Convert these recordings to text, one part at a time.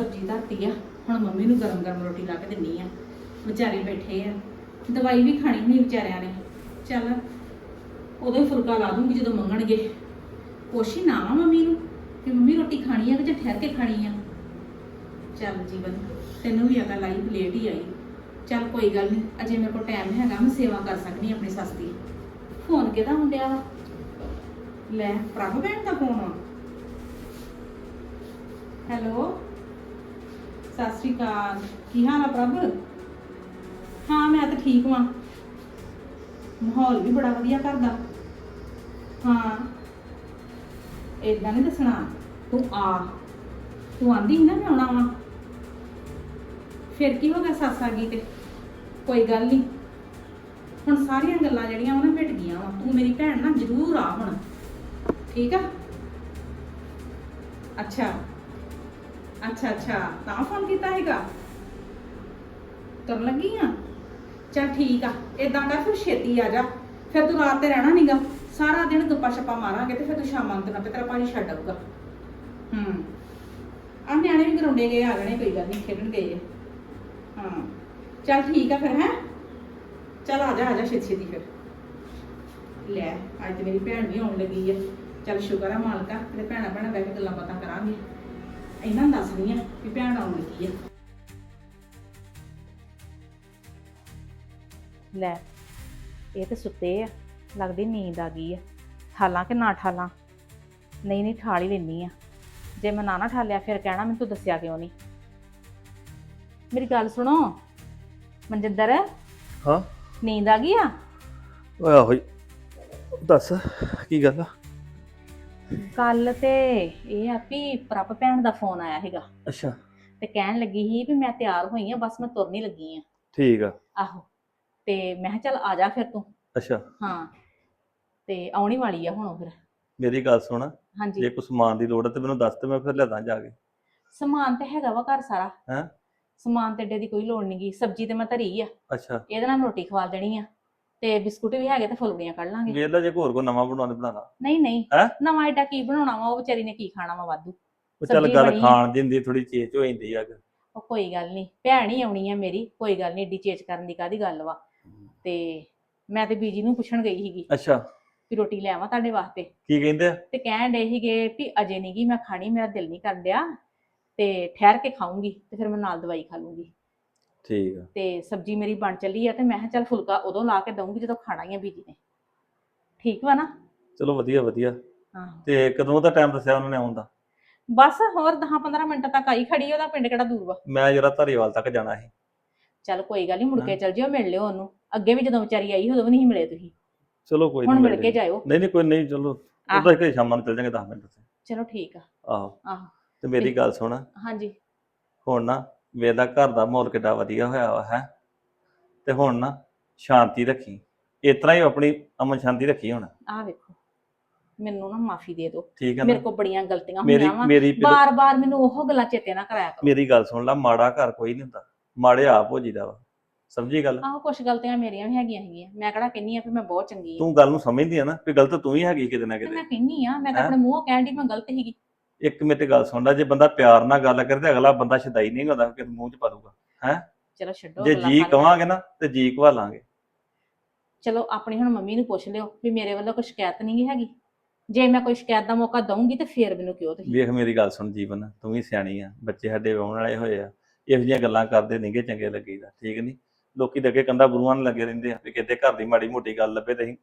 ਸਬਜ਼ੀ ਧਰਤੀ ਆ। ਹੁਣ ਮੰਮੀ ਨੂੰ ਗਰਮ ਗਰਮ ਰੋਟੀ ਲਾ ਕੇ ਦਿੰਨੀ ਆ। ਵਿਚਾਰੇ ਬੈਠੇ ਆ। ਦਵਾਈ ਵੀ ਖਾਣੀ ਨਹੀਂ ਵਿਚਾਰਿਆਂ ਨੇ। ਚੱਲ ਉਦੋਂ ਹੀ ਫੁਲਕਾ ਲਾ ਦੂੰਗੀ ਜਦੋਂ ਮੰਗਣਗੇ। ਪੁੱਛੀ ਨਾ ਵਾ ਮੰਮੀ ਨੂੰ ਕਿ ਮੰਮੀ ਰੋਟੀ ਖਾਣੀ ਆ ਕਿ ਜਾਂ ਠਹਿਰ ਕੇ ਖਾਣੀ ਆ। ਚੱਲ ਜੀਵਨ, ਤੈਨੂੰ ਵੀ ਅਕਲ ਆਈ ਲੇਟ ਹੀ ਆਈ। ਚੱਲ ਕੋਈ ਗੱਲ ਨਹੀਂ ਅਜੇ ਮੇਰੇ ਕੋਲ ਟਾਈਮ ਹੈਗਾ, ਮੈਂ ਸੇਵਾ ਕਰ ਸਕਦੀ ਆਪਣੀ ਸੱਸ ਦੀ। ਫੋਨ ਕਿਹਦਾ ਹੁੰਦਿਆ ਵਾ ਲੈ, ਪ੍ਰਭ ਭੈਣ ਦਾ ਫੋਨ ਆ। ਹੈਲੋ? ਸਤਿ ਸ਼੍ਰੀ ਅਕਾਲ। ਕੀ ਹਾਲ ਆ ਪ੍ਰਭ? ਹਾਂ, ਮੈਂ ਤਾਂ ਠੀਕ ਵਾਂ। ਮਾਹੌਲ ਵੀ ਬੜਾ ਵਧੀਆ ਘਰ ਦਾ ਹਾਂ। ਏਦਾਂ ਨਹੀਂ ਦੱਸਣਾ। ਤੂੰ ਆ। ਤੂੰ ਆਂਦੀ ਸੀ ਨਾ ਮੈਂ ਆਉਣਾ ਵਾਂ। ਫਿਰ ਕੀ ਹੋ ਗਿਆ ਸੱਸ ਆ ਗਈ ਤੇ? ਕੋਈ ਗੱਲ ਨਹੀਂ ਹੁਣ ਸਾਰੀਆਂ ਗੱਲਾਂ ਜਿਹੜੀਆਂ ਉਹਨਾਂ ਮਿਟ ਗਈਆਂ ਵਾ। ਤੂੰ ਮੇਰੀ ਭੈਣ ਨਾ ਜ਼ਰੂਰ ਆ ਹੁਣ। ਠੀਕ ਆ? ਅੱਛਾ। ਅੱਛਾ ਅੱਛਾ। ਤਾਂ ਫੋਨ ਕੀਤਾ ਹੈਗਾ ਤੁਰਨ ਲੱਗੀ ਆ? ਚਲ ਠੀਕ ਆ। ਏਦਾਂ ਕਰ, ਫਿਰ ਛੇਤੀ ਆ ਜਾ। ਫਿਰ ਤੂੰ ਰਾਤ ਤੇ ਰਹਿਣਾ ਨਹੀਂਗਾ ਸਾਰਾ ਦਿਨ ਗੱਪਾਂ ਛੱਪਾਂ ਮਾਰਾਂਗੇ ਤੇ ਫਿਰ ਤੂੰ ਸ਼ਾਮਾਂ ਨੂੰ ਤੇਰਾ ਤੇਰਾ ਭਾਜੀ ਛੱਡ ਆਊਗਾ। ਹੂੰ। ਆ ਨਿਆਣੇ ਵੀ ਗਰਾਉਂਡੇ ਗਏ ਆ ਜਾਣੇ ਕੋਈ ਗੱਲ ਨਹੀਂ ਖੇਡਣ ਗਏ ਆ। ਹਾਂ। ਚੱਲ ਠੀਕ ਆ ਫਿਰ, ਹੈ? ਚੱਲ ਆ ਜਾ ਆ ਜਾ ਛੇਤੀ ਛੇਤੀ ਫਿਰ। ਲੈ, ਅੱਜ ਤੇ ਮੇਰੀ ਭੈਣ ਵੀ ਆਉਣ ਲੱਗੀ ਆ। ਚੱਲ ਸ਼ੁਕਰ ਆ ਮਾਲਕਾ ਤੇ ਭੈਣਾ ਭੈਣਾ ਬਹਿ ਕੇ ਗੱਲਾਂ ਬਾਤਾਂ ਕਰਾਂਗੇ। ਇਹਨਾਂ ਨੂੰ ਦੱਸਣੀ ਆ ਵੀ ਭੈਣ ਆਉਣ ਲੱਗੀ ਹੈ ਲੈ ਇਹ ਤੇ ਸੁੱਤੇ ਆ ਲੱਗਦੀ ਨੀਂਦ ਆ ਗਈ ਆ। ਠਾਲਾਂ ਕਿ ਨਾ ਠਾਲਾਂ? ਨਹੀਂ ਨਹੀਂ ਠਾਲ ਹੀ ਲੈਣੀ ਆ। ਜੇ ਮੈਂ ਨਾ ਨਾ ਠਾਲਿਆ ਫਿਰ ਕਹਿਣਾ ਮੈਨੂੰ ਤੂੰ ਦੱਸਿਆ ਕਿਉਂ ਨਹੀਂ? ਮੇਰੀ ਗੱਲ ਸੁਣੋ ਮਨਜਿੰਦਰ। ਹਾਂ। ਨੀਂਦ ਆ ਗਈ ਆ? ਓਏ ਆਹੋ ਹੀ। ਦੱਸ ਕੀ ਗੱਲ ਆ? ਕੱਲ ਤੇ ਇਹ ਆ ਵੀ ਪ੍ਰਭ ਭੈਣ ਦਾ ਫੋਨ ਆਇਆ ਹੈਗਾ ਅੱਛਾ। ਤੇ ਕਹਿਣ ਲੱਗੀ ਸੀ ਵੀ ਮੈਂ ਤਿਆਰ ਹੋਈ ਆ ਬਸ ਮੈਂ ਤੁਰਨੀ ਲੱਗੀ ਆ। ਠੀਕ ਆ। ਆਹੋ। ਤੇ ਮੈਂ ਕਿਹਾ ਚੱਲ ਆ ਜਾ ਫਿਰ ਤੂੰ। ਅੱਛਾ। ਹਾਂ। ਤੇ ਆਉਣੀ ਵਾਲੀ ਆ ਹੁਣ ਉਹ ਫਿਰ। ਮੇਰੀ ਗੱਲ ਸੁਣ। ਹਾਂਜੀ। ਜੇ ਕੋਈ ਸਮਾਨ ਦੀ ਲੋੜ ਹੈ ਤੇ ਮੈਨੂੰ ਦੱਸ ਤੇ ਮੈਂ ਫਿਰ ਲਿਆਦਾ ਜਾ ਕੇ। ਸਮਾਨ ਤੇ ਹੈਗਾ ਵਾ ਘਰ ਸਾਰਾ। ਹੈਂ? ਸਮਾਨ ਤੇ ਏਡੇ ਦੀ ਕੋਈ ਲੋੜ ਨਹੀਂਗੀ ਸਬਜ਼ੀ ਤੇ ਮੈਂ ਧਰੀ ਆ। ਅੱਛਾ। ਇਹਦੇ ਨਾਲ ਰੋਟੀ ਖਵਾ ਦੇਣੀ ਆ। ਤੇ ਬਿਸਕੁਟ ਵੀ ਹੈਗੇ ਤੇ ਫੁਲਕੀਆਂ ਕੱਢ ਲਾਂਗੇ। ਵੇਖ ਲੈ ਜੇ ਹੋਰ ਕੋ ਨਵਾਂ ਬਣਾਉਣਾ। ਬਣਾ ਲਾ ਨਹੀਂ ਨਹੀਂ। ਹੈਂ? ਨਵਾਂ ਏਡਾ ਕੀ ਬਣਾਉਣਾ ਵਾ? ਉਹ ਵਿਚਾਰੀ ਨੇ ਕੀ ਖਾਣਾ ਵਾ ਵਾਧੂ? ਉਹ ਚੱਲ ਸਬਜ਼ੀ ਗੱਲ ਬਣੀ। ਖਾਣ ਦੀ ਹੁੰਦੀ ਥੋੜੀ ਚੇਚ ਹੋ ਜਾਂਦੀ ਆ। ਉਹ ਕੋਈ ਗੱਲ ਨਹੀਂ। ਭੈਣ ਹੀ ਆਉਣੀ ਆ ਮੇਰੀ। ਕੋਈ ਗੱਲ ਨਹੀਂ ਏਡੀ ਚੇਚ ਕਰਨ ਦੀ ਕਾਦੀ ਗੱਲ ਵਾ? ਤੇ ਮੈਂ ਤੇ ਬੀਜੀ ਨੂੰ ਪੁੱਛਣ ਗਈ ਸੀਗੀ ਅੱਛਾ। ਵੀ ਰੋਟੀ ਲੈ ਆਵਾਂ ਤੁਹਾਡੇ ਵਾਸਤੇ। ਕੀ ਕਹਿੰਦੇ ਆ? ਤੇ ਕਹਿਣ ਡੇ ਸੀਗੇ ਵੀ ਅਜੇ ਨਹੀਂ ਗੀ ਮੈਂ ਖਾਣੀ ਮੇਰਾ ਦਿਲ ਨਹੀਂ ਕਰਨ ਡਿਆ। ਤੇ ਠਹਿਰ ਕੇ ਖਾਊਂਗੀ ਤੇ ਫਿਰ ਮੈਂ ਨਾਲ ਦਵਾਈ ਖਾ ਲੂੰਗੀ। ਠੀਕ ਆ। ਤੇ ਸਬਜ਼ੀ ਮੇਰੀ ਬਣ ਚੱਲੀ ਆ ਤੇ ਮੈਂ ਕਿਹਾ ਚੱਲ ਫੁਲਕਾ ਉਦੋਂ ਲਾ ਕੇ ਦਊਂਗੀ ਜਦੋਂ ਖਾਣਾ ਹੀ ਆ ਬੀਜੀ ਨੇ। ਠੀਕ ਵਾ ਨਾ? ਚਲੋ ਵਧੀਆ ਵਧੀਆ। ਹਾਂ। ਤੇ ਕਦੋਂ ਦਾ ਟਾਈਮ ਦੱਸਿਆ ਉਹਨਾਂ ਨੇ ਆਉਣ ਦਾ? ਬਸ ਹੋਰ 10-15 ਮਿੰਟ ਤੱਕ ਆਈ ਖੜੀ ਉਹਦਾ ਪਿੰਡ ਕਿਹੜਾ ਦੂਰ ਵਾ? ਮੈਂ ਜਰਾ ਧਾਰੀਵਾਲ ਤੱਕ ਜਾਣਾ ਸੀ। ਚੱਲ ਕੋਈ ਗੱਲ ਨਹੀਂ ਮੁੜ ਕੇ ਹਾਂ। ਚੱਲ ਜਿਓ ਮਿਲ ਲਿਓ ਉਹਨੂੰ। ਅੱਗੇ ਵੀ ਜਦੋਂ ਵਿਚਾਰੀ ਆਈ ਉਦੋਂ ਵੀ ਨਹੀਂ ਮਿਲੇ ਤੁਸੀਂ। ਚਲੋ ਕੋਈ ਹੁਣ ਨੀ, ਮਿਲ ਕੇ ਜਾਇਓ। ਨਹੀਂ ਨਹੀਂ ਕੋਈ ਨਹੀਂ ਚਲੋ। ਉਦੋਂ ਕਿ ਸ਼ਾਮਾਂ ਨੂੰ ਚੱਲ ਜਾਂਗੇ 10 ਮਿੰਟ ਤੇ ਚਲੋ ਠੀਕ ਆ। ਆਹੋ। ਆਹੋ। ਤੇ ਮੇਰੀ ਗੱਲ ਸੁਣ। ਹਾਂਜੀ। ਹੁਣ ਨਾ ਵੇਲਾ ਘਰ ਦਾ ਮਾਹੌਲ ਕਿੱਡਾ ਵਧੀਆ ਹੋਇਆ ਵਾ ਹੈ? ਤੇ ਹੁਣ ਨਾ ਸ਼ਾਂਤੀ ਰੱਖੀ। ਇਸ ਤਰ੍ਹਾਂ ਹੀ ਆਪਣੀ ਅਮਨ ਸ਼ਾਂਤੀ ਰੱਖੀ ਹੁਣ। ਆਹ ਵੇਖੋ ਮੈਨੂੰ ਨਾ ਮਾਫੀ ਦੇ ਦਿਓ। ਠੀਕ ਹੈ ਮੇਰੇ ਕੋਲ ਬੜੀਆਂ ਗਲਤੀਆਂ ਮੇਰੀ ਹੋਈਆਂ ਵਾ। ਮੇਰੀ ਪਹਿਲੋਂ- ਬਾਰ-ਬਾਰ ਮੈਨੂੰ ਉਹ ਗੱਲਾਂ ਚੇਤੇ ਨਾ ਕਰਾਇਆ ਕਰੋ। ਮੇਰੀ ਗੱਲ ਸੁਣ ਲੈ ਮਾੜਾ ਘਰ ਕੋਈ ਨਹੀਂ ਹੁੰਦਾ। ਮਾੜੇ ਆਪ ਹੋ ਜੀਦਾ ਵਾ। ਸਮਝੀ ਗੱਲ? ਆਹੋ ਕੁਝ ਗਲਤੀਆਂ ਮੇਰੀਆਂ ਵੀ ਹੈਗੀਆਂ ਹੈਗੀਆਂ। ਮੈਂ ਕਿਹੜਾ ਕਹਿੰਨੀ ਆ ਵੀ ਮੈਂ ਬਹੁਤ ਚੰਗੀ ਆ। ਤੂੰ ਗੱਲ ਨੂੰ ਸਮਝਦੀ ਆ ਨਾ ਵੀ ਗਲਤ ਤੂੰ ਹੀ ਹੈਗੀ ਕਿਤੇ ਨਾ ਤੇ ਕਿਤੇ। ਮੈਂ ਕਹਿੰਨੀ ਆ ਮੈਂ ਤਾਂ ਹੈਂ? ਆਪਣੇ ਮੂੰਹੋਂ ਕਹਿਣ ਦੀ ਮੈਂ ਗਲਤ ਸੀਗੀ। ਇੱਕ ਮਿੰਟ ਗੱਲ ਸੁਣ ਲੈ ਜੇ ਬੰਦਾ ਪਿਆਰ ਨਾਲ ਗੱਲ ਕਰੇ ਤੇ ਅਗਲਾ ਬੰਦਾ ਸ਼ਦਾਈ ਨਹੀਂ ਹੁੰਦਾ ਕਿ ਮੂੰਹ ਚ ਪਾ ਦੂਗਾ ਚਲੋ ਛੱਡੋ ਜੇ ਗੱਲਾਂ ਜੀ। ਕਵਾਂਗੇ ਨਾ ਤੇ ਜੀ ਕਵਾ ਲਾਂਗੇ। ਚਲੋ ਆਪਣੀ ਹੁਣ ਮੰਮੀ ਨੂੰ ਪੁੱਛ ਲਿਓ ਵੀ ਮੇਰੇ ਵੱਲੋਂ ਕੋਈ ਸ਼ਿਕਾਇਤ ਨਹੀਂ ਹੈਗੀ। ਜੇ ਮੈਂ ਕੋਈ ਸ਼ਿਕਾਇਤ ਦਾ ਮੌਕਾ ਦਊਂਗੀ ਤੇ ਫੇਰ ਮੈਨੂੰ ਕਿਉਂ ਤੁਸੀਂ? ਵੇਖ ਮੇਰੀ ਗੱਲ ਸੁਣ ਜੀਵਨ ਤੂੰ ਵੀ ਸਿਆਣੀ ਆ ਬੱਚੇ ਸਾਡੇ ਆਉਣ ਵਾਲੇ ਹੋਏ ਆ ਇਹੋ ਜਿਹੀਆਂ ਗੱਲਾਂ ਕਰਦੇ ਨਹੀਂਗੇ ਚੰਗੇ ਲੱਗੀਦਾ ਠੀਕ ਨਹੀਂ ਲੋਕੀ ਤਾਂ ਅੱਗੇ ਕੰਦਾ ਬਰੂਆਂ ਨੂੰ ਲੱਗੇ ਰਹਿੰਦੇ ਆ ਵੀ ਕਿਤੇ ਘਰ ਦੀ ਮਾੜੀ ਮੋਟੀ ਗੱਲ ਲੱਭੇ ਤੇ ਅਸੀਂ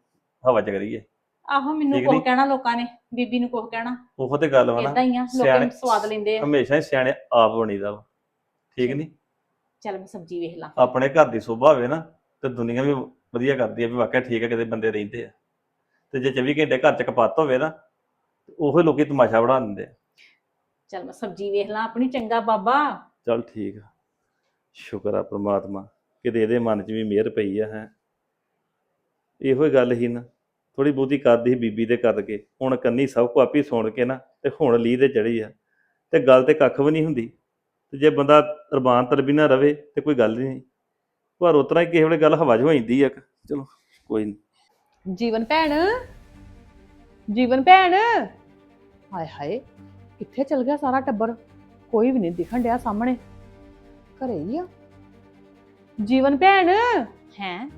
ਹਵਾ ਚ ਕਰੀਏ। ਆਹੋ ਮੈਨੂੰ ਠੀਕ ਨੀ? ਕਹਿਣਾ ਲੋਕਾਂ ਨੇ ਬੀਬੀ ਨੂੰ ਕੁਝ ਕਹਿਣਾ। ਉਹ ਤੇ ਗੱਲ ਵਾ ਨਾ ਇਦਾਂ ਹੀ ਆ ਲੋਕਾਂ ਸਿਆਣੇ- ਨੂੰ ਸਵਾਦ ਲੈਂਦੇ ਆ। ਹਮੇਸ਼ਾ ਹੀ ਸਿਆਣੇ ਆਪ ਬਣੀਦਾ ਵਾ। ਠੀਕ ਨਹੀਂ ਚੱਲ ਮੈਂ ਸਬਜ਼ੀ ਵੇਖ ਲਾਂ। ਆਪਣੇ ਘਰ ਦੀ ਸੋਭਾ ਹੋਵੇ ਨਾ ਤੇ ਦੁਨੀਆ ਵੀ ਵਧੀਆ ਕਰਦੀ ਆ ਵੀ ਵਾਕਿਆ ਠੀਕ ਆ ਕਿਤੇ ਬੰਦੇ ਰਹਿੰਦੇ ਆ। ਤੇ ਜੇ 24 ਘੰਟੇ ਘਰ ਚ ਕਪੱਤ ਹੋਵੇ ਨਾ ਤੇ ਉਹੋ ਲੋਕੀ ਤਮਾਸ਼ਾ ਬਣਾ ਦਿੰਦੇ ਆ। ਚੱਲ ਮੈਂ ਸਬਜ਼ੀ ਵੇਖ ਲਾਂ ਆਪਣੀ ਚੰਗਾ ਬਾਬਾ। ਚਲ ਠੀਕ ਆ। ਸ਼ੁਕਰ ਆ ਪ੍ਰਮਾਤਮਾ ਕਿਤੇ ਇਹਦੇ ਮਨ 'ਚ ਵੀ ਮਿਹਰ ਪਈ ਆ ਹੈ। ਇਹੋ ਹੀ ਗੱਲ ਹੀ ਨਾ। ਥੋੜੀ ਬਹੁਤੀ ਕਰਦੀ ਸੀ ਬੀਬੀ ਦੇ ਕਰਕੇ ਹੁਣ ਕੰਨੀ ਸਭ ਕੋ ਆਪੀ ਸੁਣ ਕੇ ਨਾ ਤੇ ਹੁਣ ਲੀ ਤੇ ਚੜੀ ਆ। ਤੇ ਗੱਲ ਤੇ ਕੱਖ ਵੀ ਨਹੀਂ ਹੁੰਦੀ। ਤੇ ਜੇ ਬੰਦਾ ਰਬਾਨ ਤਰਬੀ ਨਾ ਰਵੇ ਤੇ ਕੋਈ ਗੱਲ ਨਹੀਂ। ਪਰ ਉਤਰਾ ਹੀ ਕਿਸੇ ਵੇਲੇ ਗੱਲ ਹਵਾ 'ਚ ਹੋ ਜਾਂਦੀ ਆ ਚਲੋ ਕੋਈ ਨਹੀਂ ਜੀਵਨ ਭੈਣ? ਜੀਵਨ ਭੈਣ? ਹਾਏ ਹਾਏ ਕਿੱਥੇ ਚਲ ਗਿਆ ਸਾਰਾ ਟੱਬਰ? ਕੋਈ ਵੀ ਨਹੀਂ ਦਿਖਣ ਡਿਆ ਸਾਹਮਣੇ। ਘਰੇ ਹੀ ਆ। ਜੀਵਨ ਭੈਣ? ਹੈ?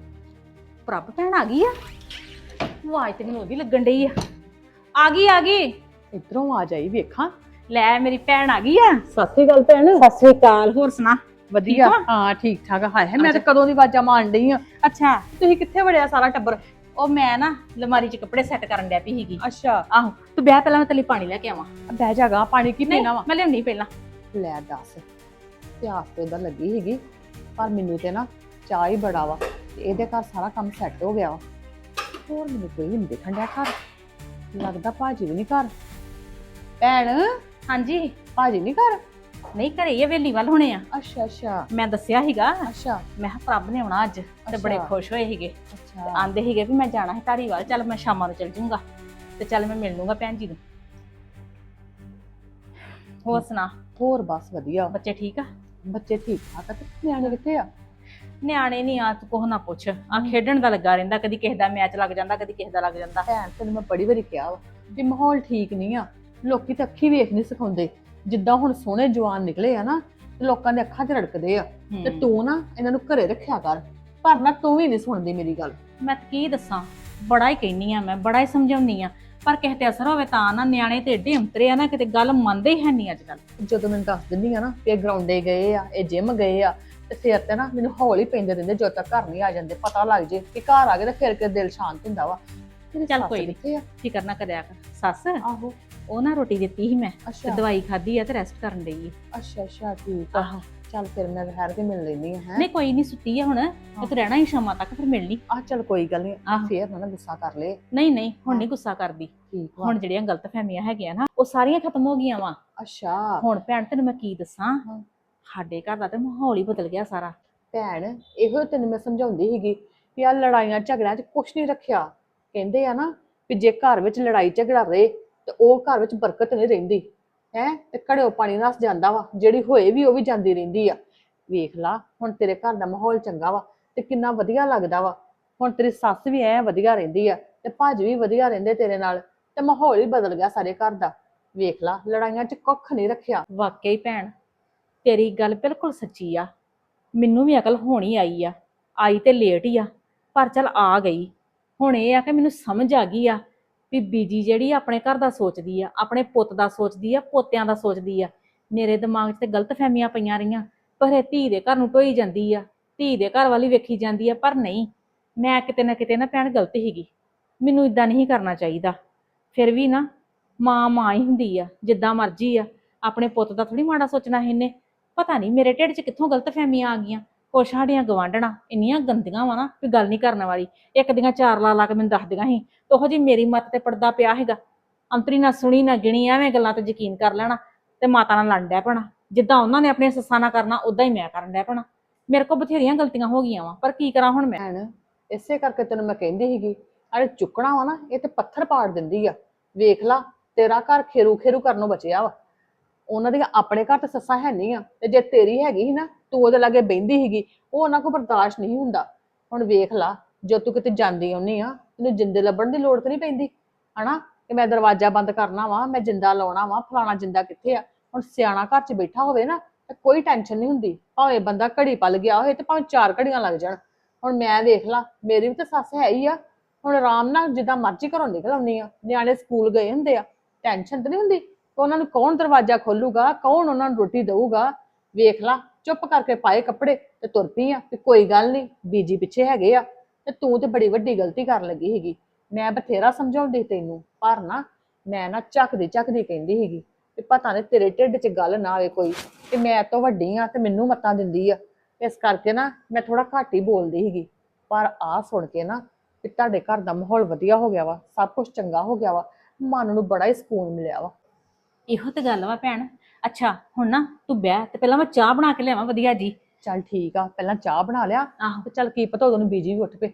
ਪ੍ਰਭ ਭੈਣ ਆ ਗਈ ਆ? ਆਵਾਜ਼ ਤੇ ਮੈਨੂੰ ਉਹਦੀ ਲੱਗਣ ਡਈ ਆ। ਆ ਗਈ ਆ ਗਈ। ਇਧਰੋਂ ਆ ਜਾਈ ਵੇਖਾਂ। ਲੈ ਮੇਰੀ ਭੈਣ ਆ ਗਈ ਆ। ਸਤਿ ਸ੍ਰੀ ਅਕਾਲ ਭੈਣ। ਸਤਿ ਸ੍ਰੀ ਅਕਾਲ ਹੋਰ ਸੁਣਾ? ਵਧੀਆ? ਹਾਂ? ਠੀਕ ਠਾਕ। ਹਾਏ ਹਾਏ ਮੈਂ ਤਾਂ ਕਦੋਂ ਦੀ ਆਵਾਜ਼ਾਂ ਮਾਰਨ ਡਈ ਆ? ਅੱਛਾ। ਤੁਸੀਂ ਕਿੱਥੇ ਵੜਿਆ ਸਾਰਾ ਟੱਬਰ? ਉਹ ਮੈਂ ਨਾ ਲਮਾਰੀ 'ਚ ਕੱਪੜੇ ਸੈੱਟ ਕਰਨ ਡੈ ਪਈ ਸੀਗੀ। ਅੱਛਾ। ਆਹੋ ਤੂੰ ਵਿਆਹ ਪਹਿਲਾਂ ਮੈਂ ਤੇਰੇ ਲਈ ਪਾਣੀ ਲੈ ਕੇ ਆਵਾਂ। ਬਹਿ ਜਾਗਾ ਪਾਣੀ ਕੀ ਪੀਣਾ ਵਾ? ਮੈਂ ਲਿਆਉਣੀ ਪਹਿਲਾਂ। ਲੈ ਦੱਸ ਪਿਆਸ ਤੇ ਉਹਦਾ ਲੱਗੀ ਸੀਗੀ ਪਰ ਮੈਨੂੰ ਤੇ ਨਾ ਚਾਹ ਹੀ ਬੜਾ ਵਾ ਤੇ ਇਹਦੇ ਘਰ ਸਾਰਾ ਕੰਮ ਸੈੱਟ ਹੋ ਗਿਆ ਵਾ। ਹੋਰ ਮੈਨੂੰ ਕੋਈ ਨਹੀਂ ਦੇਖਣ ਡਿਆ ਘਰ। ਲੱਗਦਾ ਭਾਜੀ ਵੀ ਨਹੀਂ ਘਰ। ਭੈਣ ਹਾਂਜੀ। ਭਾਜੀ ਨਹੀਂ ਘਰ? ਨਹੀਂ ਘਰੇ ਹੀ ਆ ਵੇਲੀ ਵੱਲ ਹੋਣੇ ਆ। ਅੱਛਾ ਅੱਛਾ। ਮੈਂ ਦੱਸਿਆ ਸੀਗਾ ਅੱਛਾ। ਮੈਂ ਕਿਹਾ ਪ੍ਰਭ ਨੇ ਆਉਣਾ ਅੱਜ ਤੇ ਬੜੇ ਅੱਛਾ। ਖੁਸ਼ ਹੋਏ ਸੀਗੇ। ਅੱਛਾ। ਆਂਦੇ ਸੀਗੇ ਵੀ ਮੈਂ ਜਾਣਾ ਹੈ ਧਾਰੀਵਾਲ ਚੱਲ ਮੈਂ ਸ਼ਾਮਾਂ ਨੂੰ ਚੱਲ ਜੂੰਗਾ ਤੇ ਚੱਲ ਮੈਂ ਮਿਲ ਲੂੰਗਾ ਭੈਣ ਜੀ ਨੂੰ। ਹੋਰ ਸੁਣਾ? ਹੋਰ ਬਸ ਵਧੀਆ। ਬੱਚੇ ਠੀਕ ਆ? ਬੱਚੇ ਠੀਕ ਠਾਕ ਆ ਤੇ ਨਿਆਣੇ ਕਿੱਥੇ ਆ? ਨਿਆਣੇ ਨਹੀਂ ਆ ਤੂੰ ਕੋਹ ਨਾ ਪੁੱਛ। ਆ ਖੇਡਣ ਦਾ ਲੱਗਾ ਰਹਿੰਦਾ ਕਦੀ ਕਿਸੇ ਦਾ ਮੈਚ ਲੱਗ ਜਾਂਦਾ ਕਦੀ ਕਿਸੇ ਦਾ ਲੱਗ ਜਾਂਦਾ। ਭੈਣ ਤੈਨੂੰ ਮੈਂ ਬੜੀ ਵਾਰੀ ਕਿਹਾ ਵਾ ਕਿ ਮਾਹੌਲ ਠੀਕ ਨਹੀਂ ਆ। ਲੋਕੀ ਤਾਂ ਅੱਖੀ ਵੇਖ ਨਹੀਂ ਸਿਖਾਉਂਦੇ। ਜਿੱਦਾਂ ਹੁਣ ਸੋਹਣੇ ਜਵਾਨ ਨਿਕਲੇ ਆ ਨਾ ਤੇ ਲੋਕਾਂ ਦੇ ਅੱਖਾਂ 'ਚ ਰੜਕਦੇ ਆ। ਤੇ ਹੂੰ। ਤੂੰ ਨਾ ਇਹਨਾਂ ਨੂੰ ਘਰੇ ਰੱਖਿਆ ਕਰ। ਪਰ ਨਾ ਤੂੰ ਵੀ ਨਹੀਂ ਸੁਣਦੀ ਮੇਰੀ ਗੱਲ। ਮੈਂ ਤਾਂ ਕੀ ਦੱਸਾਂ ਬੜਾ ਹੀ ਕਹਿਨੀ ਆ ਮੈਂ ਬੜਾ ਹੀ ਸਮਝਾਉਣੀ ਆ। ਪਰ ਕਿਸੇ ਤੇ ਅਸਰ ਹੋਵੇ ਤਾਂ ਨਾ ਨਿਆਣੇ ਤੇ ਏਡੇ ਅੰਤਰੇ ਆ ਨਾ ਕਿਤੇ ਗੱਲ ਮੰਨਦੇ ਹੀ ਹੈ ਨਹੀਂ ਅੱਜ ਕੱਲ ਜਦੋਂ ਮੈਨੂੰ ਦੱਸ ਦਿੰਦੀ ਆ ਨਾ ਕਿ ਇਹ ਗਰਾਉਂਡੇ ਗਏ ਆ ਇਹ ਜਿਮ ਗਏ ਆ ਤੇ ਫਿਰ ਤੇ ਨਾ ਮੈਨੂੰ ਹੌਲੀ ਪੈਂਦੇ ਰਹਿੰਦੇ ਜਦੋਂ ਤੱਕ ਘਰ ਨਹੀਂ ਆ ਜਾਂਦੇ ਪਤਾ ਲੱਗ ਜੇ ਕਿ ਘਰ ਆ ਗਏ ਤਾਂ ਫਿਰ ਕੇ ਦਿਲ ਸ਼ਾਂਤ ਹੁੰਦਾ ਵਾ। ਤੇਰੀ ਚੱਲ ਸੱਸ ਕੋਈ ਨੀ। ਕਿੱਥੇ ਆ? ਫਿਕਰ ਨਾ ਕਰਿਆ ਕਰ। ਸੱਸ ਆਹੋ। ਉਹ ਨਾ ਰੋਟੀ ਦਿੱਤੀ ਸੀ ਮੈਂ ਤੇ ਅੱਛਾ। ਦਵਾਈ ਖਾਧੀ ਆ ਤੇ ਰੈਸਟ ਕਰਨ ਆ। ਅੱਛਾ ਅੱਛਾ ਠੀਕ ਆ। ਆਹੋ। ਚੱਲ ਫਿਰ ਮੈਂ ਠਹਿਰ ਕੇ ਮਿਲ ਲੈਣੀ ਆ ਹੈ। ਨਹੀਂ ਕੋਈ ਨਹੀਂ ਸੁੱਤੀ ਆ ਹੁਣ। ਤੇ ਤੂੰ ਰਹਿਣਾ ਹੀ ਸ਼ਾਮਾਂ ਤੱਕ ਫਿਰ ਮਿਲਣੀ। ਆ ਚੱਲ ਕੋਈ ਗੱਲ ਨਹੀਂ ਆਹੋ। ਫੇਰ ਨਾ ਨਾ ਗੁੱਸਾ ਕਰ ਲੈ। ਨਹੀਂ ਨਹੀਂ ਹੁਣ ਨਹੀਂ ਗੁੱਸਾ ਕਰਦੀ। ਠੀਕ ਵਾ। ਹੁਣ ਜਿਹੜੀਆਂ ਗਲਤਫਹਿਮੀਆਂ ਹੈਗੀਆਂ ਨਾ ਉਹ ਸਾਰੀਆਂ ਖਤਮ ਹੋ ਗਈਆਂ ਵਾ। ਅੱਛਾ। ਹੁਣ ਭੈਣ ਤੈਨੂੰ ਮੈਂ ਕੀ ਦੱਸਾਂ? ਹਾਂ। ਸਾਡੇ ਘਰ ਦਾ ਤੇ ਮਾਹੌਲ ਹੀ ਬਦਲ ਗਿਆ ਸਾਰਾ। ਭੈਣ ਇਹੋ ਤੈਨੂੰ ਮੈਂ ਸਮਝਾਉਂਦੀ ਸੀਗੀ ਵੀ ਆ ਲੜਾਈਆਂ ਝਗੜਿਆਂ 'ਚ ਕੁਛ ਨਹੀਂ ਰੱਖਿਆ। ਕਹਿੰਦੇ ਆ ਨਾ ਵੀ ਜੇ ਘਰ ਵਿੱਚ ਲੜਾਈ ਝਗੜਾ ਰਹੇ ਤੇ ਉਹ ਘਰ ਵਿੱਚ ਬਰਕਤ ਨਹੀਂ ਰਹਿੰਦੀ। ਹੈ? ਤੇ ਘੜਿਓ ਪਾਣੀ ਨਸ ਜਾਂਦਾ ਵਾ। ਜਿਹੜੀ ਹੋਏ ਵੀ ਉਹ ਵੀ ਜਾਂਦੀ ਰਹਿੰਦੀ ਆ। ਵੇਖ ਲਾ ਹੁਣ ਤੇਰੇ ਘਰ ਦਾ ਮਾਹੌਲ ਚੰਗਾ ਵਾ ਤੇ ਕਿੰਨਾ ਵਧੀਆ ਲੱਗਦਾ ਵਾ। ਹੁਣ ਤੇਰੀ ਸੱਸ ਵੀ ਐ ਵਧੀਆ ਰਹਿੰਦੀ ਆ ਤੇ ਭਾਜੀ ਵੀ ਵਧੀਆ ਰਹਿੰਦੇ ਤੇਰੇ ਨਾਲ ਤੇ ਮਾਹੌਲ ਹੀ ਬਦਲ ਗਿਆ ਸਾਰੇ ਘਰ ਦਾ। ਵੇਖ ਲਾ ਲੜਾਈਆਂ 'ਚ ਕੁੱਖ ਨਹੀਂ ਰੱਖਿਆ। ਵਾਕਈ ਭੈਣ ਤੇਰੀ ਗੱਲ ਬਿਲਕੁਲ ਸੱਚੀ ਆ। ਮੈਨੂੰ ਵੀ ਅਕਲ ਹੋਣੀ ਆਈ ਆ। ਆਈ ਤੇ ਲੇਟ ਹੀ ਆ, ਪਰ ਚਲ ਆ ਗਈ। ਹੁਣ ਇਹ ਆ ਕਿ ਮੈਨੂੰ ਸਮਝ ਆ ਗਈ ਆ ਵੀ ਬੀਜੀ ਜਿਹੜੀ ਆਪਣੇ ਘਰ ਦਾ ਸੋਚਦੀ ਆ, ਆਪਣੇ ਪੁੱਤ ਦਾ ਸੋਚਦੀ ਆ, ਪੋਤਿਆਂ ਦਾ ਸੋਚਦੀ ਆ। ਮੇਰੇ ਦਿਮਾਗ 'ਚ ਤੇ ਗਲਤ ਫਹਿਮੀਆਂ ਪਈਆਂ ਰਹੀਆਂ, ਪਰ ਇਹ ਧੀ ਦੇ ਘਰ ਨੂੰ ਢੋਈ ਜਾਂਦੀ ਆ। ਧੀ ਦੇ ਘਰ ਵਾਲੀ ਵੇਖੀ ਜਾਂਦੀ ਆ, ਪਰ ਨਹੀਂ, ਮੈਂ ਕਿਤੇ ਨਾ ਕਿਤੇ ਨਾ ਭੈਣ ਗਲਤ ਹੀਗੀ ਮੈਨੂੰ ਇਦਾਂ ਨਹੀਂ ਕਰਨਾ ਚਾਹੀਦਾ। ਫਿਰ ਵੀ ਨਾ ਮਾਂ ਮਾਂ ਹੀ ਹੁੰਦੀ ਆ, ਜਿੱਦਾਂ ਮਰਜ਼ੀ ਆ। ਆਪਣੇ ਪੁੱਤ ਦਾ ਥੋੜੀ ਮਾੜਾ ਸੋਚਣਾ ਸੀ ਇਹਨੇ। ਪਤਾ ਨਹੀਂ, ਮੇਰੇ ਢਿੱਡ 'ਚ ਕਿੱਥੋਂ ਗਲਤ ਫਹਿਮੀਆਂ ਆ ਗਈਆਂ। ਕੁਛ ਸਾਡੀਆਂ ਗਵਾਂਢਣਾ ਇੰਨੀਆਂ ਗੰਦੀਆਂ ਵਾ ਨਾ ਵੀ ਗੱਲ ਨਹੀਂ ਕਰਨ ਵਾਲੀ। ਇੱਕ ਦੀਆਂ ਚਾਰ ਲਾ ਲਾ ਕੇ ਮੈਨੂੰ ਦੱਸਦੀਆਂ ਸੀ, ਤੇ ਉਹੋ ਜੀ ਮੇਰੀ ਮੱਤ ਤੇ ਪੜਦਾ ਪਿਆ ਹੈਗਾ ਅੰਤਰੀ ਨਾ ਸੁਣੀ, ਨਾ ਗਿਣੀ, ਐਵੇਂ ਗੱਲਾਂ ਤੇ ਯਕੀਨ ਕਰ ਲੈਣਾ ਤੇ ਮਾਤਾ ਨਾਲ ਲੜਨ ਡਿਆ ਪੈਣਾ। ਜਿੱਦਾਂ ਉਹਨਾਂ ਨੇ ਆਪਣੀਆਂ ਸੱਸਾਂ ਨਾਲ ਕਰਨਾ ਉਦਾਂ ਹੀ ਮੈਂ ਕਰਨ ਡਿਆ ਪੈਣਾ। ਮੇਰੇ ਕੋਲ ਬਥੇਰੀਆਂ ਗਲਤੀਆਂ ਹੋ ਗਈਆਂ ਵਾ, ਪਰ ਕੀ ਕਰਾਂ ਹੁਣ ਮੈਂ? ਭੈਣ, ਇਸੇ ਕਰਕੇ ਤੈਨੂੰ ਮੈਂ ਕਹਿੰਦੀ ਸੀਗੀ, ਅਰੇ ਚੁੱਕਣਾ ਵਾ ਨਾ, ਇਹ ਤੇ ਪੱਥਰ ਪਾੜ ਦਿੰਦੀ ਆ। ਵੇਖ ਲਾ, ਤੇਰਾ ਘਰ ਖੇਰੂ ਖੇਰੂ ਕਰਨੋਂ ਬਚਿਆ ਵਾ। ਉਹਨਾਂ ਦੀਆਂ ਆਪਣੇ ਘਰ ਤੇ ਸੱਸਾਂ ਹੈ ਨਹੀਂ ਆ, ਤੇ ਜੇ ਤੇਰੀ ਹੈਗੀ ਸੀ ਨਾ, ਤੂੰ ਉਹਦੇ ਲਾਗੇ ਬਹਿੰਦੀ ਸੀਗੀ, ਉਹ ਉਹਨਾਂ ਕੋਲ ਬਰਦਾਸ਼ਤ ਨਹੀਂ ਹੁੰਦਾ। ਹੁਣ ਵੇਖ ਲਾ, ਜੋ ਤੂੰ ਕਿਤੇ ਜਾਂਦੀ ਆਉਣੀ ਆ, ਤੈਨੂੰ ਜਿੰਦੇ ਲੱਭਣ ਦੀ ਲੋੜ ਤੇ ਨਹੀਂ ਪੈਂਦੀ, ਹਨਾ? ਕਿ ਮੈਂ ਦਰਵਾਜ਼ਾ ਬੰਦ ਕਰਨਾ ਵਾ, ਮੈਂ ਜਿੰਦਾ ਲਾਉਣਾ ਵਾ, ਫਲਾਣਾ ਜਿੰਦਾ ਕਿੱਥੇ ਆ? ਹੁਣ ਸਿਆਣਾ ਘਰ 'ਚ ਬੈਠਾ ਹੋਵੇ ਨਾ, ਤਾਂ ਕੋਈ ਟੈਨਸ਼ਨ ਨਹੀਂ ਹੁੰਦੀ। ਭਾਵੇਂ ਬੰਦਾ ਘੜੀ ਪਲ ਗਿਆ ਹੋਵੇ ਤੇ ਭਾਵੇਂ ਚਾਰ ਘੜੀਆਂ ਲੱਗ ਜਾਣ। ਹੁਣ ਮੈਂ ਵੇਖ ਲਾ, ਮੇਰੀ ਵੀ ਤਾਂ ਸੱਸ ਹੈ ਹੀ ਆ। ਹੁਣ ਆਰਾਮ ਨਾਲ ਜਿੱਦਾਂ ਮਰਜ਼ੀ ਘਰੋਂ ਨਿਕਲ ਆਉਂਦੀ ਆ। ਨਿਆਣੇ ਸਕੂਲ ਗਏ ਹੁੰਦੇ ਆ, ਟੈਨਸ਼ਨ ਤਾਂ ਨਹੀਂ ਹੁੰਦੀ? ਕਿ ਉਹਨਾਂ ਨੂੰ ਕੌਣ ਦਰਵਾਜ਼ਾ ਖੋਲੂਗਾ, ਕੌਣ ਉਹਨਾਂ ਨੂੰ ਰੋਟੀ ਦਊਗਾ? ਵੇਖ ਲਾ, ਚੁੱਪ ਕਰਕੇ ਪਾਏ ਕੱਪੜੇ ਤੇ ਤੁਰ ਪਈ ਆ ਤੇ ਕੋਈ ਗੱਲ ਨਹੀਂ, ਬੀਜੀ ਪਿੱਛੇ ਹੈਗੇ ਆ, ਤੇ ਤੂੰ ਤੇ ਬੜੀ ਵੱਡੀ ਗਲਤੀ ਕਰਨ ਲੱਗੀ ਹੈਗੀ ਮੈਂ ਬਥੇਰਾ ਸਮਝਾਉਂਦੀ ਤੈਨੂੰ, ਪਰ ਨਾ, ਮੈਂ ਨਾ ਝੱਕਦੀ ਝੱਕਦੀ ਕਹਿੰਦੀ ਸੀਗੀ ਕਿ ਪਤਾ ਨਹੀਂ ਤੇਰੇ ਢਿੱਡ 'ਚ ਗੱਲ ਨਾ ਆਵੇ ਕੋਈ, ਤੇ ਮੈਂ ਤੋਂ ਵੱਡੀ ਆ ਤੇ ਮੈਨੂੰ ਮੱਤਾਂ ਦਿੰਦੀ ਆ। ਇਸ ਕਰਕੇ ਨਾ, ਮੈਂ ਥੋੜਾ ਘੱਟ ਹੀ ਬੋਲਦੀ ਸੀਗੀ, ਪਰ ਆ ਸੁਣ ਕੇ ਨਾ ਕਿ ਤੁਹਾਡੇ ਘਰ ਦਾ ਮਾਹੌਲ ਵਧੀਆ ਹੋ ਗਿਆ ਵਾ, ਸਭ ਕੁਝ ਚੰਗਾ ਹੋ ਗਿਆ ਵਾ, ਮਨ ਨੂੰ ਬੜਾ ਹੀ ਸਕੂਨ ਮਿਲਿਆ ਵਾ। ਇਹੋ ਤੇ ਗੱਲ ਵਾ ਭੈਣ। ਅੱਛਾ ਹੁਣ ਨਾ ਤੂੰ ਬਹਿ ਤੇ ਪਹਿਲਾਂ ਮੈਂ ਚਾਹ ਬਣਾ ਕੇ ਲਿਆਵਾਂ ਵਧੀਆ ਜੀ। ਚੱਲ ਠੀਕ ਆ ਪਹਿਲਾਂ ਚਾਹ ਬਣਾ ਲਿਆ ਆਹੋ। ਤੇ ਚੱਲ ਕੀ ਪਤਾ ਉਦੋਂ ਨੂੰ ਬੀਜੀ ਵੀ ਉੱਠ ਪਏ।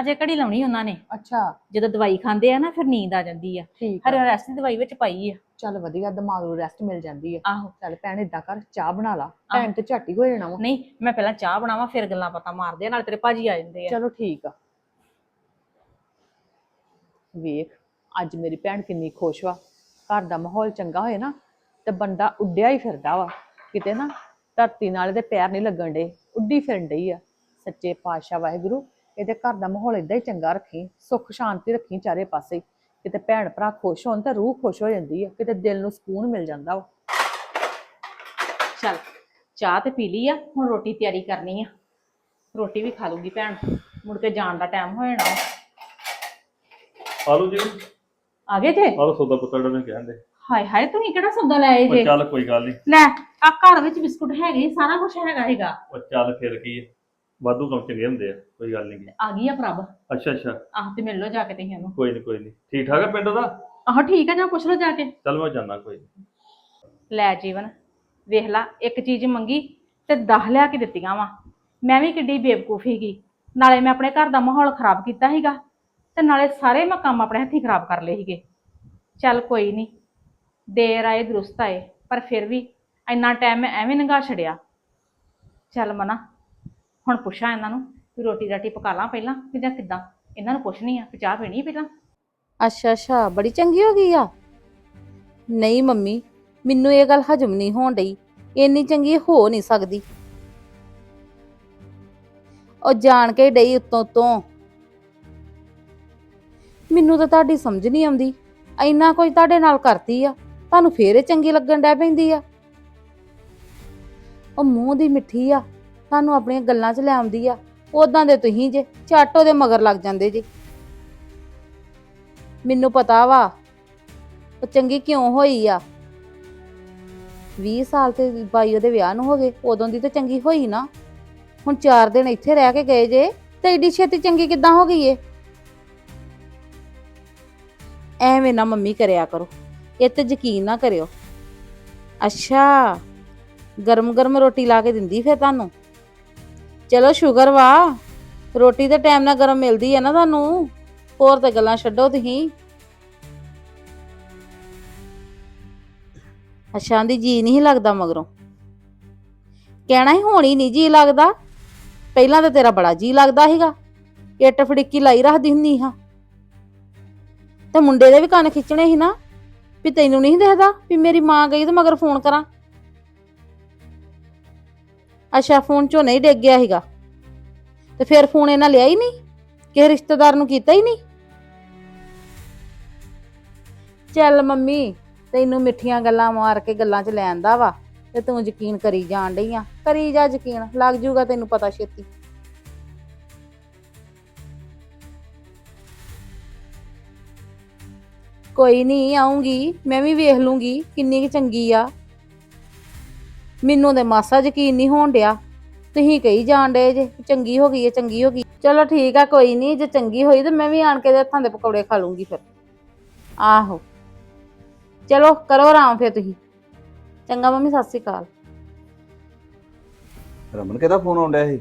ਅਜੇ ਘੜੀ ਲਾਉਣੀ ਉਹਨਾਂ ਨੇ। ਅੱਛਾ। ਜਦੋਂ ਦਵਾਈ ਖਾਂਦੇ ਆ ਨਾ ਫਿਰ ਨੀਂਦ ਆ ਜਾਂਦੀ ਆ। ਠੀਕ ਹਰ ਆ। ਰੈਸਟ ਦੀ ਦਵਾਈ ਵਿੱਚ ਪਾਈ ਆ। ਚੱਲ ਵਧੀਆ ਦਿਮਾਗ ਨੂੰ ਰੈਸਟ ਮਿਲ ਜਾਂਦੀ ਆ। ਆਹੋ। ਚੱਲ ਭੈਣ ਏਦਾਂ ਕਰ ਚਾਹ ਬਣਾ ਲਾ। ਭੈਣ ਤੇ ਝੱਟ ਹੀ ਹੋ ਜਾਣਾ ਵਾ। ਨਹੀਂ ਮੈਂ ਪਹਿਲਾਂ ਚਾਹ ਬਣਾਵਾਂ ਫਿਰ ਗੱਲਾਂ ਪਤਾ ਮਾਰਦੇ ਆ ਨਾਲ ਤੇਰੇ ਭਾਜੀ ਆ ਜਾਂਦੇ ਆ। ਚਲੋ ਠੀਕ ਆ। ਵੇਖ ਅੱਜ ਮੇਰੀ ਭੈਣ ਕਿੰਨੀ ਖੁਸ਼ ਵਾ। ਘਰ ਦਾ ਮਾਹੌਲ ਚੰਗਾ ਹੋਏ ਨਾ, ਤੇ ਬੰਦਾ ਉੱਡਿਆ ਹੀ ਫਿਰਦਾ ਵਾ। ਕਿਤੇ ਨਾ ਧਰਤੀ ਨਾਲ ਇਹਦੇ ਪੈਰ ਨਹੀਂ ਲੱਗਣ ਡੇ ਉੱਡੀ ਫਿਰਨ ਡਈ ਆ। ਸੱਚੇ ਪਾਤਸ਼ਾਹ ਵਾਹਿਗੁਰੂ, ਇਹਦੇ ਘਰ ਦਾ ਮਾਹੌਲ ਇਦਾਂ ਹੀ ਚੰਗਾ ਰੱਖੀ, ਸੁੱਖ ਸ਼ਾਂਤੀ ਰੱਖੀ ਚਾਰੇ ਪਾਸੇ। ਕਿਤੇ ਭੈਣ ਭਰਾ ਖੁਸ਼ ਹੋਣ ਤਾਂ ਰੂਹ ਖੁਸ਼ ਹੋ ਜਾਂਦੀ ਆ, ਕਿਤੇ ਦਿਲ ਨੂੰ ਸਕੂਨ ਮਿਲ ਜਾਂਦਾ ਵਾ। ਚੱਲ, ਚਾਹ ਤੇ ਪੀ ਲਈ ਆ, ਹੁਣ ਰੋਟੀ ਤਿਆਰੀ ਕਰਨੀ ਆ। ਰੋਟੀ ਵੀ ਖਾ ਲੂਗੀ ਭੈਣ, ਮੁੜ ਕੇ ਜਾਣ ਦਾ ਟਾਈਮ ਹੋ ਜਾਣਾ ਆਲੂ ਜੀ। ਆ ਗਏ ਜੇ ਆਲੂ ਸੌਦਾ ਪੁੱਤਰ ਨੇ ਕਹਿੰਦੇ। ਹਾਏ ਹਾਏ ਤੁਸੀਂ ਕਿਹੜਾ ਸੌਦਾ ਲੈ ਆਏ ਉਹ ਜੇ? ਚੱਲ ਕੋਈ ਗੱਲ ਨਹੀਂ ਲੈ ਆ ਘਰ ਵਿੱਚ ਬਿਸਕੁਟ ਹੈਗੇ ਸਾਰਾ ਕੁਝ ਹੈਗਾ ਹੈਗਾ। ਉਹ ਚੱਲ ਫਿਰ ਕੀ ਹੈ ਵਾਧੂ ਕੰਮ ਚੰਗੇ ਹੁੰਦੇ ਆ ਕੋਈ ਗੱਲ ਨਹੀਂ ਆ ਗਈ ਆ ਪ੍ਰਭ। ਅੱਛਾ ਅੱਛਾ। ਆਹ ਤੇ ਮਿਲ ਲੋ ਜਾ ਕੇ ਤੁਸੀਂ ਉਹਨੂੰ ਕੋਈ ਨਹੀਂ ਕੋਈ ਨਹੀਂ ਠੀਕ ਠਾਕ ਹੈ ਪਿੰਡ ਦਾ? ਆਹ ਠੀਕ ਆ ਜਾਂ ਪੁੱਛ ਲੋ ਜਾ ਕੇ। ਚੱਲ ਮੈਂ ਜਾਣਾ ਕੋਈ ਨੀ। ਲੈ ਜੀਵਨ ਵੇਖ ਲਾ ਇੱਕ ਚੀਜ਼ ਮੰਗੀ ਤੇ 10 ਲਿਆ ਕੇ ਦਿੱਤੀਆਂ ਵਾ। ਮੈਂ ਵੀ ਕਿੱਡੀ ਬੇਵਕੂਫ ਸੀਗੀ ਨਾਲੇ ਮੈਂ ਆਪਣੇ ਘਰ ਦਾ ਮਾਹੌਲ ਖਰਾਬ ਕੀਤਾ ਸੀਗਾ। ਤੇ ਨਾਲੇ ਸਾਰੇ ਮੈਂ ਕੰਮ ਆਪਣੇ ਹੱਥੀਂ ਖਰਾਬ ਕਰ ਲਏ ਸੀਗੇ। ਚੱਲ ਕੋਈ ਨਹੀਂ ਦੇਰ ਆਏ, ਦਰੁਸਤ ਆਏ, ਪਰ ਫਿਰ ਵੀ ਇੰਨਾ ਟਾਈਮ ਮੈਂ ਐਵੇਂ ਲੰਘਾ ਛੜਿਆ ਚੱਲ ਮਨਾ, ਹੁਣ ਪੁੱਛਾਂ ਇਹਨਾਂ ਨੂੰ ਵੀ ਰੋਟੀ ਰਾਟੀ ਪਕਾ ਲਾਂ ਪਹਿਲਾਂ ਕਿ ਜਾਂ ਕਿੱਦਾਂ? ਇਹਨਾਂ ਨੂੰ ਪੁੱਛਣੀ ਆ ਕਿ ਚਾਹ ਪੀਣੀ ਆ ਪਹਿਲਾਂ? ਅੱਛਾ ਅੱਛਾ, ਬੜੀ ਚੰਗੀ ਹੋ ਗਈ ਆ। ਨਹੀਂ ਮੰਮੀ, ਮੈਨੂੰ ਇਹ ਗੱਲ ਹਜਮ ਨਹੀਂ ਹੋਣ ਡਈ। ਇੰਨੀ ਚੰਗੀ ਹੋ ਨਹੀਂ ਸਕਦੀ। ਉਹ ਜਾਣ ਕੇ ਡਈ ਉੱਤੋਂ ਤੋਂ ਮੈਨੂੰ ਤਾਂ ਤੁਹਾਡੀ ਸਮਝ ਨਹੀਂ ਆਉਂਦੀ। ਇੰਨਾ ਕੁਝ ਤੁਹਾਡੇ ਨਾਲ ਕਰਤੀ ਆ, ਤੁਹਾਨੂੰ ਫੇਰ ਇਹ ਚੰਗੀ ਲੱਗਣ ਡੈ ਪੈਂਦੀ ਆ। ਉਹ ਮੂੰਹ ਦੀ ਮਿੱਠੀ ਆ, ਤੁਹਾਨੂੰ ਆਪਣੀਆਂ ਗੱਲਾਂ 'ਚ ਲੈ ਆਉਂਦੀ ਆ ਉਦਾਂ ਦੇ ਤੁਸੀਂ ਜੇ ਝੱਟ ਉਹਦੇ ਮਗਰ ਲੱਗ ਜਾਂਦੇ ਜੇ। ਮੈਨੂੰ ਪਤਾ ਵਾ, ਉਹ ਚੰਗੀ ਕਿਉਂ ਹੋਈ ਆ? 20 ਸਾਲ ਤੇ ਬਾਈ ਉਹਦੇ ਵਿਆਹ ਨੂੰ ਹੋ ਗਏ, ਉਦੋਂ ਦੀ ਤਾਂ ਚੰਗੀ ਹੋਈ ਨਾ। ਹੁਣ 4 ਦਿਨ ਇੱਥੇ ਰਹਿ ਕੇ ਗਏ ਜੇ, ਤੇ ਏਡੀ ਛੇਤੀ ਚੰਗੀ ਕਿੱਦਾਂ ਹੋ ਗਈ ਏ? ਐਵੇਂ ਨਾ ਮੰਮੀ ਕਰਿਆ ਕਰੋ। ਇਹ ਤੇ ਯਕੀਨ ਨਾ ਕਰਿਓ। ਅੱਛਾ ਗਰਮ ਗਰਮ ਰੋਟੀ ਲਾ ਕੇ ਦਿੰਦੀ ਫਿਰ ਤੁਹਾਨੂੰ? ਚਲੋ ਸ਼ੁਗਰ ਵਾ, ਰੋਟੀ ਤੇ ਟਾਈਮ ਨਾਲ ਗਰਮ ਮਿਲਦੀ ਹੈ ਨਾ ਤੁਹਾਨੂੰ। ਹੋਰ ਤਾਂ ਗੱਲਾਂ ਛੱਡੋ ਤੁਸੀਂ। ਅੱਛਾ ਦੀ ਜੀ ਨਹੀਂ ਲੱਗਦਾ ਮਗਰੋਂ। ਕਹਿਣਾ ਹੀ ਹੋਣੀ ਨਹੀਂ ਜੀ ਲੱਗਦਾ। ਪਹਿਲਾਂ ਤਾਂ ਤੇਰਾ ਬੜਾ ਜੀ ਲੱਗਦਾ ਸੀਗਾ। ਇੱਟ ਫੜਿੱਕੀ ਲਾਈ ਰੱਖਦੀ ਹੁੰਦੀ ਹਾਂ। ਤੇ ਮੁੰਡੇ ਦੇ ਵੀ ਕੰਨ ਖਿੱਚਣੇ ਸੀ ਨਾ, ਵੀ ਤੈਨੂੰ ਨਹੀਂ ਦੇਖਦਾ ਵੀ ਮੇਰੀ ਮਾਂ ਗਈ ਤੇ ਮਗਰ ਫੋਨ ਕਰਾਂ। ਅੱਛਾ, ਫੋਨ ਚੋਂ ਨਹੀਂ ਡਿੱਗ ਗਿਆ ਸੀਗਾ। ਤੇ ਫਿਰ ਫੋਨ ਇਹਨਾਂ ਲਿਆ ਹੀ ਨਹੀਂ? ਕਿਸੇ ਰਿਸ਼ਤੇਦਾਰ ਨੂੰ ਕੀਤਾ ਹੀ ਨਹੀਂ? ਚੱਲ ਮੰਮੀ, ਤੈਨੂੰ ਮਿੱਠੀਆਂ ਗੱਲਾਂ ਮਾਰ ਕੇ ਗੱਲਾਂ 'ਚ ਲੈਂਦਾ ਵਾ, ਤੇ ਤੂੰ ਯਕੀਨ ਕਰੀ ਜਾਣ ਡਈ ਆ। ਕਰੀ ਜਾ ਯਕੀਨ, ਲੱਗ ਜੂਗਾ ਤੈਨੂੰ ਪਤਾ ਛੇਤੀ। ਕੋਈ ਨਹੀਂ ਆਉਂਗੀ ਮੈਂ ਵੀ ਵੇਖ ਲੂੰਗੀ ਕਿੰਨੀ ਕੁ ਚੰਗੀ ਆ। ਮੈਨੂੰ ਤੇ ਮਾਸਾ ਯਕੀਨ ਨਹੀਂ ਹੋਣ ਡਿਆ। ਤੁਸੀਂ ਕਹੀ ਜਾਣ ਡੇ ਜੇ ਚੰਗੀ ਹੋ ਗਈ ਹੈ ਚੰਗੀ ਹੋ ਗਈ। ਚਲੋ ਠੀਕ ਆ ਕੋਈ ਨਹੀਂ ਜੇ ਚੰਗੀ ਹੋਈ ਤੇ ਮੈਂ ਵੀ ਆਣ ਕੇ ਹੱਥਾਂ ਦੇ ਪਕੌੜੇ ਖਾ ਲੂੰਗੀ ਫਿਰ। ਆਹੋ। ਚਲੋ ਕਰੋ ਆਰਾਮ ਫਿਰ ਤੁਸੀਂ। ਚੰਗਾ ਮੰਮੀ ਸਤਿ ਸ਼੍ਰੀ ਅਕਾਲ। ਰਮਨ ਕਿਹਦਾ ਫੋਨ ਆਉਂਦਾ ਸੀ?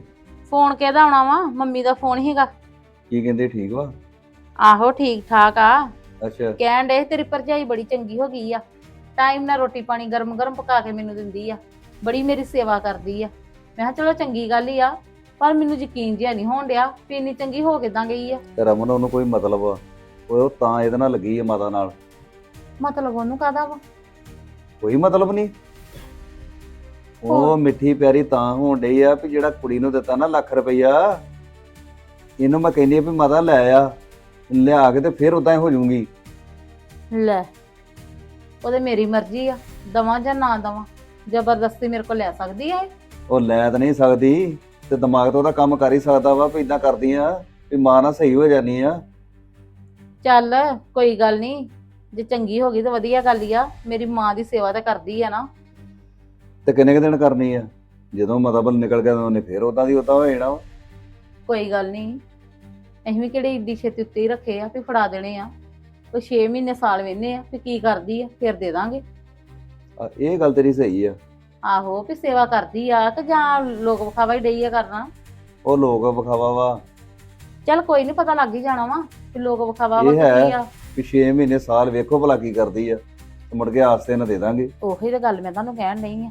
ਫੋਨ ਕਿਹਦਾ ਆਉਣਾ ਵਾ? ਮੰਮੀ ਦਾ ਫੋਨ ਹੀਗਾ ਕੀ ਕਹਿੰਦੇ ਠੀਕ ਵਾ? ਆਹੋ ਠੀਕ ਠਾਕ ਆ। ਅੱਛਾ। ਕਹਿਣ ਡੇ ਤੇਰੀ ਭਰਜਾਈ ਬੜੀ ਚੰਗੀ ਹੋ ਗਈ ਆ। ਟਾਈਮ ਨਾਲ ਰੋਟੀ ਪਾਣੀ ਗਰਮ ਗਰਮ ਪਕਾ ਕੇ ਮੈਨੂੰ ਦਿੰਦੀ ਆ। ਬੜੀ ਮੇਰੀ ਸੇਵਾ ਕਰਦੀ ਆ। ਮੈਂ ਕਿਹਾ ਚਲੋ ਚੰਗੀ ਗੱਲ ਹੀ ਆ ਪਰ ਮੈਨੂੰ ਯਕੀਨ ਜਿਹਾ ਨਹੀਂ ਹੋਣ ਡਿਆ ਵੀ ਇੰਨੀ ਚੰਗੀ ਹੋ ਕਿਦਾਂ ਗਈ ਆ। ਤੇ ਰਮਨ ਉਹਨੂੰ ਕੋਈ ਮਤਲਬ ਆ? ਉਹ ਤਾਂ ਇਹਦੇ ਨਾਲ ਲੱਗੀ ਆ ਮਾਤਾ ਨਾਲ। ਮਤਲਬ ਉਹਨੂੰ ਕਾਹਦਾ ਵਾ? ਕੋਈ ਮਤਲਬ ਨਹੀਂ। ਉਹ? ਮਿੱਠੀ ਪਿਆਰੀ ਤਾਂ ਹੋਣ ਡਈ ਆ ਵੀ ਜਿਹੜਾ ਕੁੜੀ ਨੂੰ ਦਿੱਤਾ ਨਾ ਲੱਖ ਰੁਪਈਆ ਇਹਨੂੰ ਮੈਂ ਕਹਿੰਦੀ ਆ ਵੀ ਮਾਤਾ ਲੈ ਆ। ਲਿਆ ਕੇ ਤੇ ਫਿਰ ਉਦਾਂ ਹੀ ਹੋ ਜਾਊਗੀ ਲੈ ਉਹਦੇ ਮੇਰੀ ਮਰਜ਼ੀ ਆ ਦਵਾਂ ਜਾਂ ਨਾ ਦਵਾਂ ਜ਼ਬਰਦਸਤੀ ਮੇਰੇ ਕੋਲ ਲੈ ਸਕਦੀ ਇਹ? ਉਹ ਲੈ ਤਾਂ ਨਹੀਂ ਸਕਦੀ ਤੇ ਦਿਮਾਗ ਤੋਂ ਉਹਦਾ ਕੰਮ ਕਰ ਹੀ ਸਕਦਾ ਵਾ ਵੀ ਇਦਾਂ ਕਰਦੀ ਆ ਵੀ ਮਾਂ ਨਾਲ ਸਹੀ ਹੋ ਜਾਨੀ ਆ ਚੱਲ ਕੋਈ ਗੱਲ ਨਹੀਂ ਜੇ ਚੰਗੀ ਹੋ ਗਈ ਤਾਂ ਵਧੀਆ ਗੱਲ ਹੀ ਆ ਮੇਰੀ ਮਾਂ ਦੀ ਸੇਵਾ ਤਾਂ ਕਰਦੀ ਆ ਨਾ ਤੇ ਕਿੰਨੇ ਕੁ ਦਿਨ ਕਰਨੀ ਆ ਜਦੋਂ ਮਤਲਬ ਨਿਕਲ ਗਿਆ ਤਾਂ ਉਹਨੇ ਫਿਰ ਉਦਾਂ ਦੀ ਉਦਾਂ ਹੋ ਜਾਣਾ ਵਾ। ਕੋਈ ਗੱਲ ਨਹੀਂ ਅਸੀਂ ਵੀ ਕਿਹੜੇ ਈਡੀ ਛੇਤੀ ਉੱਤੇ ਹੀ ਰੱਖੇ ਆ ਵੀ ਫੜਾ ਦੇਣੇ ਆ। ਕੋਈ 6 ਮਹੀਨੇ ਸਾਲ ਵੇਨੇ ਆ ਵੀ ਕੀ ਕਰਦੀ ਆ ਫਿਰ ਦੇ ਦਾਂਗੇ। ਆ, ਇਹ ਗੱਲ ਤੇਰੀ ਸਹੀ ਆ। ਆਹੋ ਵੀ ਸੇਵਾ ਕਰਦੀ ਆ ਕਿ ਜਾਂ ਲੋਕ ਵਿਖਾਵਾ ਹੀ ਡਈ ਆ ਕਰਨਾ। ਉਹ ਲੋਕ ਵਿਖਾਵਾ ਵਾ। ਚੱਲ ਕੋਈ ਨਹੀਂ ਪਤਾ ਲੱਗ ਹੀ ਜਾਣਾ ਵਾ ਵੀ ਲੋਕ ਵਿਖਾਵਾ ਵਾ ਇਹ ਕਿ ਕੀ ਹੈ। ਆ। ਵੀ 6 ਮਹੀਨੇ ਸਾਲ ਵੇਖੋ ਭਲਾ ਕੀ ਕਰਦੀ ਆ ਤੇ ਮੁੜ ਕੇ ਆਸਤੇ ਨਾ ਦੇ ਦਾਂਗੇ। ਉਹੀ ਤਾਂ ਗੱਲ ਮੈਂ ਤੁਹਾਨੂੰ ਕਹਿਣ ਨਹੀਂ ਆ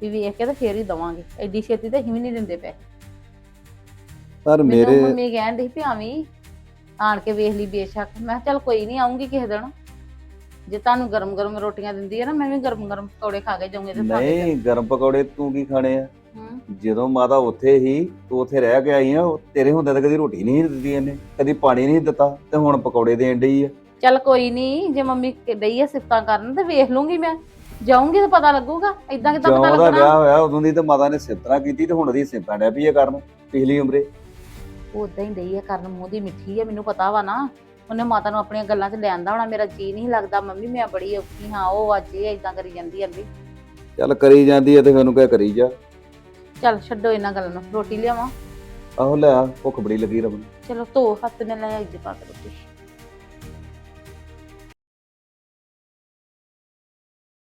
ਵੀ ਵੇਖ ਕੇ ਤੇ ਫੇਰ ਹੀ ਦਵਾਂਗੇ। ਐਡੀ ਛੇਤੀ ਤਾਂ ਅਸੀਂ ਵੀ ਨਹੀਂ ਦਿੰਦੇ ਪਏ ਪਰ ਮੇਰੇ ਮੇਰੇ ਮੰਮੀ ਡਈ ਵੀ ਆਵੀਂ ਆਣ ਕੇ ਵੇਖ ਲਈ ਬੇਸ਼ੱਕ। ਮੈਂ ਕਿਹਾ ਚੱਲ ਕੋਈ ਨਹੀਂ ਆਉਂਗੀ ਕਿਸੇ ਦਿਨ। ਜੇ ਤੁਹਾਨੂੰ ਗਰਮ ਗਰਮ ਰੋਟੀਆਂ ਦਿੰਦੀ ਹੈ ਨਾ ਮੈਂ ਵੀ ਗਰਮ ਗਰਮ ਪਕੌੜੇ ਖਾ ਕੇ ਜਾਊਂਗੀ ਤੇ ਨਹੀਂ ਗਰਮ ਪਕੌੜੇ ਤੂੰ ਕੀ ਖਾਣੇ ਆ? ਹੂੰ। ਜਦੋਂ ਮਾਤਾ ਉੱਥੇ ਹੀ ਤੂੰ ਉੱਥੇ ਰਹਿ ਕੇ ਆਈ ਆ ਤੇਰੇ ਹੁੰਦੇ ਤਾਂ ਕਦੀ ਰੋਟੀ ਨਹੀਂ ਦਿੱਤੀ ਇਹਨੇ ਕਦੀ ਪਾਣੀ ਨਹੀਂ ਦਿੱਤਾ ਤੇ ਹੁਣ ਪਕੌੜੇ ਦੇਣ ਡਈ ਆ। ਚੱਲ ਕੋਈ ਨਹੀਂ ਜੇ ਮੰਮੀ ਡਈ ਆ ਸਿਫਤਾਂ ਕਰਨ ਤੇ ਵੇਖ ਲੂੰਗੀ ਮੈਂ। ਜਾਊਂਗੀ ਤਾਂ ਪਤਾ ਲੱਗੂਗਾ ਇਦਾਂ ਕਿਦਾਂ ਪਤਾ ਜਦੋਂ ਦਾ ਲੱਗਣਾ। ਵਿਆਹ ਹੋਇਆ ਉਦੋਂ ਦੀ ਤਾਂ ਮਾਤਾ ਨੇ ਸਿਫਤਾਂ ਕੀਤੀ ਤੇ ਹੁਣ ਉਹਦੀ ਸਿਫਤਾਂ ਡੈ ਪਈ ਕਰਨ ਪਿਛਲੀ ਉਮਰੇ। ਉਦਾਂ ਹੀ ਡਈ ਆ ਕਰਨ ਮੂੰਹ ਦੀ ਮਿੱਠੀ ਆ ਮੈਨੂੰ ਪਤਾ ਵਾ ਨਾ। ਉਹਨੇ ਮਾਤਾ ਨੂੰ ਆਪਣੀਆਂ ਗੱਲਾਂ 'ਚ ਲਿਆਂਦਾ ਹੋਣਾ ਮੇਰਾ ਜੀ ਨਹੀਂ ਲੱਗਦਾ ਮੰਮੀ ਮੈਂ ਬੜੀ ਔਖੀ ਹਾਂ ਉਹ ਅੱਜ ਇਹ ਇਦਾਂ ਕਰੀ ਜਾਂਦੀ ਆ ਵੀ ਚੱਲ ਕਰੀ ਜਾਂਦੀ ਆ ਤੇ ਮੈਨੂੰ ਕਹਿ ਕਰੀ ਜਾ। ਚੱਲ ਛੱਡੋ ਇਹਨਾਂ ਗੱਲਾਂ ਨੂੰ ਰੋਟੀ ਲਿਆਵਾਂ। ਆਹੋ ਲੈ ਆ ਭੁੱਖ ਬੜੀ ਲੱਗੀ ਰਬਨ ਚਲੋ ਧੋ ਹੱਥ ਨੇ ਲੈ ਆਈ ਜੇ ਪਾ ਕੇ ਰੋਟੀ।